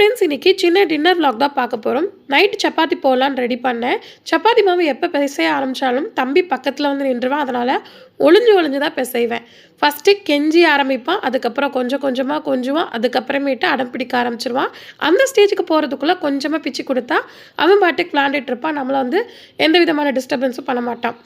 Friends இன்றைக்கி சின்ன dinner vlog தான் பார்க்க போகிறோம் நைட் சப்பாத்தி போடலான்னு ரெடி பண்ணேன். சப்பாத்தி மாவு எப்போ பிசைய ஆரம்பித்தாலும் தம்பி பக்கத்தில் வந்து நின்றுவேன் அதனால் ஒளிஞ்சு ஒளிஞ்சு தான் பிசைவேன். ஃபஸ்ட்டு கெஞ்சி ஆரம்பிப்பான் அதுக்கப்புறம் கொஞ்சம் கொஞ்சமாக கொஞ்சுவான் அதுக்கப்புறமேட்டு அடம் பிடிக்க ஆரம்பிச்சிருவான் அந்த ஸ்டேஜுக்கு போகிறதுக்குள்ளே கொஞ்சமாக பிச்சு கொடுத்தா அவன் பாட்டுக்கு விளாண்டுட்டு இருப்பான் நம்மளை வந்து எந்த விதமான டிஸ்டர்பன்ஸும் பண்ண மாட்டான்.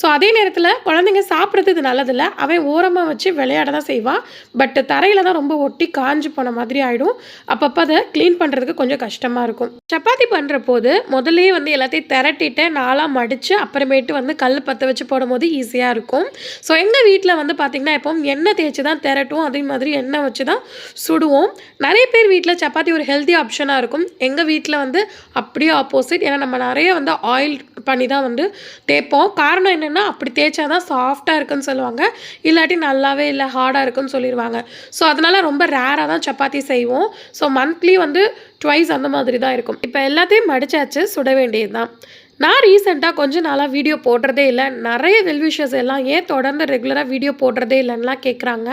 ஸோ அதே நேரத்தில் குழந்தைங்க சாப்பிட்றது இது நல்லதில்லை. அவன் ஓரமாக வச்சு விளையாட தான் செய்வான் பட் தரையில் தான் ரொம்ப ஒட்டி காஞ்சு போன மாதிரி ஆகிடும் அப்பப்போ அதை க்ளீன் பண்ணுறதுக்கு கொஞ்சம் கஷ்டமாக இருக்கும். சப்பாத்தி பண்ணுற போது முதல்லயே வந்து எல்லாத்தையும் திரட்டிட்டு நாளாக மடித்து அப்புறமேட்டு வந்து கல் பற்ற வச்சு போடும்போது ஈஸியாக இருக்கும். ஸோ எங்கள் வீட்டில் வந்து பார்த்திங்கன்னா எப்போவும் எண்ணெய் தேய்ச்சி தான் திரட்டுவோம். அதே மாதிரி எண்ணெய் வச்சு தான் சுடுவோம். நிறைய பேர் வீட்டில் சப்பாத்தி ஒரு ஹெல்த்தி ஆப்ஷனாக இருக்கும். எங்கள் வீட்டில் வந்து அப்படியே ஆப்போசிட் ஏன்னா நம்ம நிறைய வந்து ஆயில் பண்ணி தான் வந்து தேய்ப்போம். காரணம் என்னென்னா அப்படி தேய்ச்சா தான் சாஃப்டாக இருக்குன்னு சொல்லுவாங்க. இல்லாட்டி நல்லாவே இல்லை ஹார்டாக இருக்குன்னு சொல்லிடுவாங்க ஸோ அதனால் ரொம்ப ரேராக தான் சப்பாத்தி செய்வோம். ஸோ மந்த்லி வந்து ட்வைஸ் அந்த மாதிரி தான் இருக்கும். இப்போ எல்லாத்தையும் மடிச்சாச்சு சுட வேண்டியது தான் நான் ரீசெண்டாக கொஞ்ச நாளாக வீடியோ போடுறதே இல்லை. நிறைய வெல்விஷஸ் எல்லாம் ஏன் தொடர்ந்து ரெகுலராக வீடியோ போடுறதே இல்லைன்னுலாம் கேட்குறாங்க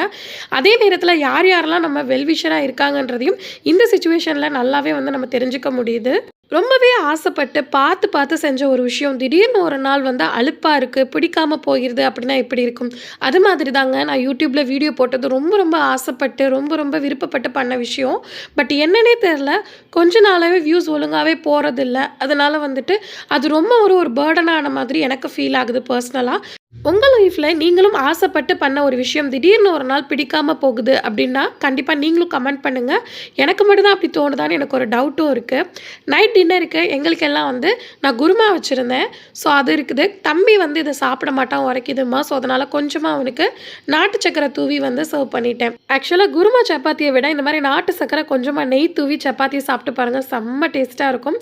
அதே நேரத்தில் யார் யாரெல்லாம் நம்ம வெல்விஷராக இருக்காங்கன்றதையும் இந்த சுச்சுவேஷனில் நல்லாவே வந்து நம்ம தெரிஞ்சுக்க முடியுது. ரொம்பவே ஆசைப்பட்டு பார்த்து பார்த்து செஞ்ச ஒரு விஷயம். திடீர்னு ஒரு நாள் வந்து அலுப்பாக இருக்குது பிடிக்காம போயிடுது அப்படின்னா எப்படி இருக்கும்? அது மாதிரி தாங்க நான் யூடியூப்பில் வீடியோ போட்டது ரொம்ப ரொம்ப ஆசைப்பட்டு ரொம்ப ரொம்ப விருப்பப்பட்டு பண்ண விஷயம். பட் என்னன்னே தெரில கொஞ்ச நாளாகவே வியூஸ் ஒழுங்காகவே போகிறதில்ல அதனால் வந்துட்டு அது ரொம்ப ஒரு ஒரு பேர்டனான மாதிரி எனக்கு ஃபீல் ஆகுது பர்சனலாக உங்கள் லைஃப்பில் நீங்களும் ஆசைப்பட்டு பண்ண ஒரு விஷயம் திடீர்னு ஒரு நாள் பிடிக்காமல் போகுது அப்படின்னா கண்டிப்பாக நீங்களும் கமெண்ட் பண்ணுங்கள் எனக்கு மட்டும்தான் அப்படி தோணுதான்னு எனக்கு ஒரு டவுட்டும் இருக்குது நைட் டின்னருக்கு எங்களுக்கெல்லாம் வந்து நான் குருமா வச்சுருந்தேன். ஸோ அது இருக்குது. தம்பி வந்து இதை சாப்பிட மாட்டான் உரைக்குதுமா ஸோ அதனால் கொஞ்சமாக அவனுக்கு நாட்டு சக்கரை தூவி வந்து சர்வ் பண்ணிட்டேன். ஆக்சுவலாக குருமா சப்பாத்தியை விட இந்த மாதிரி நாட்டு சக்கரை கொஞ்சமாக நெய் தூவி சப்பாத்தியை சாப்பிட்டு பாருங்கள் செம்ம டேஸ்ட்டாக இருக்கும்.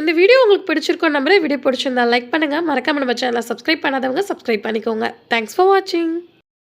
இந்த வீடியோ உங்களுக்கு பிடிச்சிருக்கோம் நம்புறேன். வீடியோ பிடிச்சிருந்தா லைக் பண்ணுங்கள் மறக்காமல் நம்ம சேனலை சப்ஸ்கிரைப் பண்ணாதவங்க சப்ஸ்கிரைப் பண்ணிக்கோங்க. தேங்க்ஸ் ஃபார் வாட்சிங்